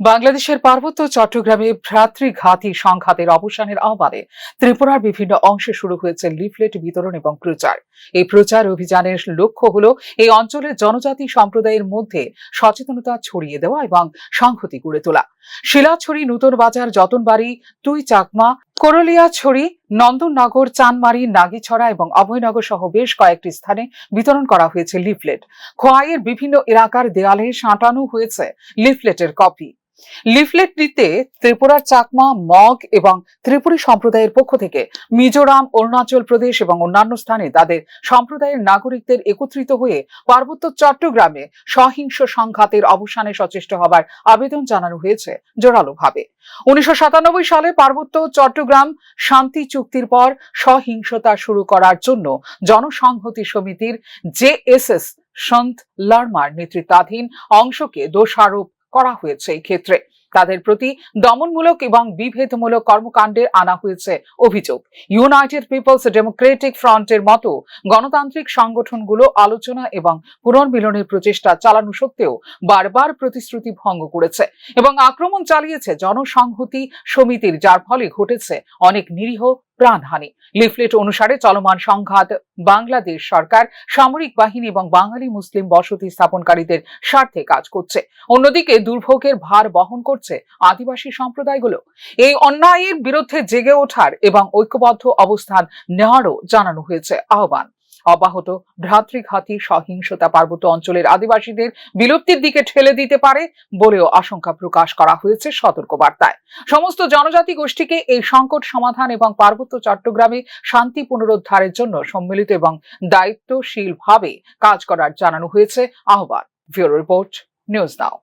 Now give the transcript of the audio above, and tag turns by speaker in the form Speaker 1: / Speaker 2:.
Speaker 1: বাংলাদেশের পার্বত্য চট্টগ্রামে ভ্রাতৃঘাতী সংঘাতের অবসানের আহ্বানে ত্রিপুরার বিভিন্ন অংশে শুরু হয়েছে লিফলেট বিতরণ এবং প্রচার। এই প্রচার অভিযানের লক্ষ্য হল এই অঞ্চলের জনজাতি সম্প্রদায়ের মধ্যে সচেতনতা ছড়িয়ে দেওয়া এবং সংহতি গড়ে তোলা। শিলাছড়ি, নূতন বাজার, যতনবাড়ি, তুই চাকমা করলিয়াছড়ি নন্দননগর, চানমারি, নাগিছড়া এবং অভয়নগর সহ বেশ কয়েকটি স্থানে বিতরণ করা হয়েছে লিফলেট। খোয়াইয়ের বিভিন্ন এলাকার দেয়ালে সাঁটানো হয়েছে লিফলেটের কপি। লিফলেট নিতে ত্রিপুরার চাকমা, মগ এবং ত্রিপুরী সম্প্রদায়ের পক্ষ থেকে মিজোরাম, অরুণাচল প্রদেশ এবং অন্যান্য স্থানে তাদের সম্প্রদায়ের নাগরিকদের একত্রিত হয়ে পার্বত্য চট্টগ্রামে সহিংস সংঘাতের অবসানে সচেষ্ট হবার আবেদন জানানো হয়েছে জোরালোভাবে। উনিশশো সাতানব্বই সালে পার্বত্য চট্টগ্রাম শান্তি চুক্তির পর সহিংসতা শুরু করার জন্য জনসংহতি সমিতির জেএসএস সন্ত লার্মার নেতৃত্বাধীন অংশকে দোষারোপ করা হয়েছে এই ক্ষেত্রে। তাদের প্রতি দমনমূলক এবং বিভেদমূলক কর্মকাণ্ডে আনা হয়েছে অভিযোগ। ইউনাইটেড পিপলস ডেমোক্রেটিক ফ্রন্টের মতো গণতান্ত্রিক সংগঠনগুলো আলোচনা এবং পুনর্মিলনের প্রচেষ্টা চালানো সত্ত্বেও বারবার প্রতিশ্রুতি ভঙ্গ করেছে এবং আক্রমণ চালিয়েছে জনসংহতি সমিতির, যার ফলে ঘটেছে অনেক নিরীহ প্রাণহানি। লিফলেট অনুসারে চলমান সংঘাত বাংলাদেশ সরকার, সামরিক বাহিনী এবং বাঙালি মুসলিম বসতি স্থাপনকারীদের স্বার্থে কাজ করছে। অন্যদিকে দুর্ভোগের ভার বহন করছে আদিবাসী সম্প্রদায়গুলো। এই অন্যায়ের বিরুদ্ধে জেগে ওঠার এবং ঐক্যবদ্ধ অবস্থান নেওয়ারও জানানো হয়েছে আহ্বান। অব্যাহত। ভ্রাতৃঘাতী সহিংসতা পার্বত্য অঞ্চলের আদিবাসীদের বিলুপ্তির দিকে ঠেলে দিতে পারে বলেও আশঙ্কা প্রকাশ করা হয়েছে সতর্ক বার্তায় সমস্ত জনজাতি গোষ্ঠীকে এই সংকট সমাধান এবং পার্বত্য চট্টগ্রামে শান্তি পুনরুদ্ধারের জন্য সম্মিলিত এবং দায়িত্বশীলভাবে কাজ করার জানানো হয়েছে। আহ্বান, ব্যুরো রিপোর্ট, নিউজ নাও।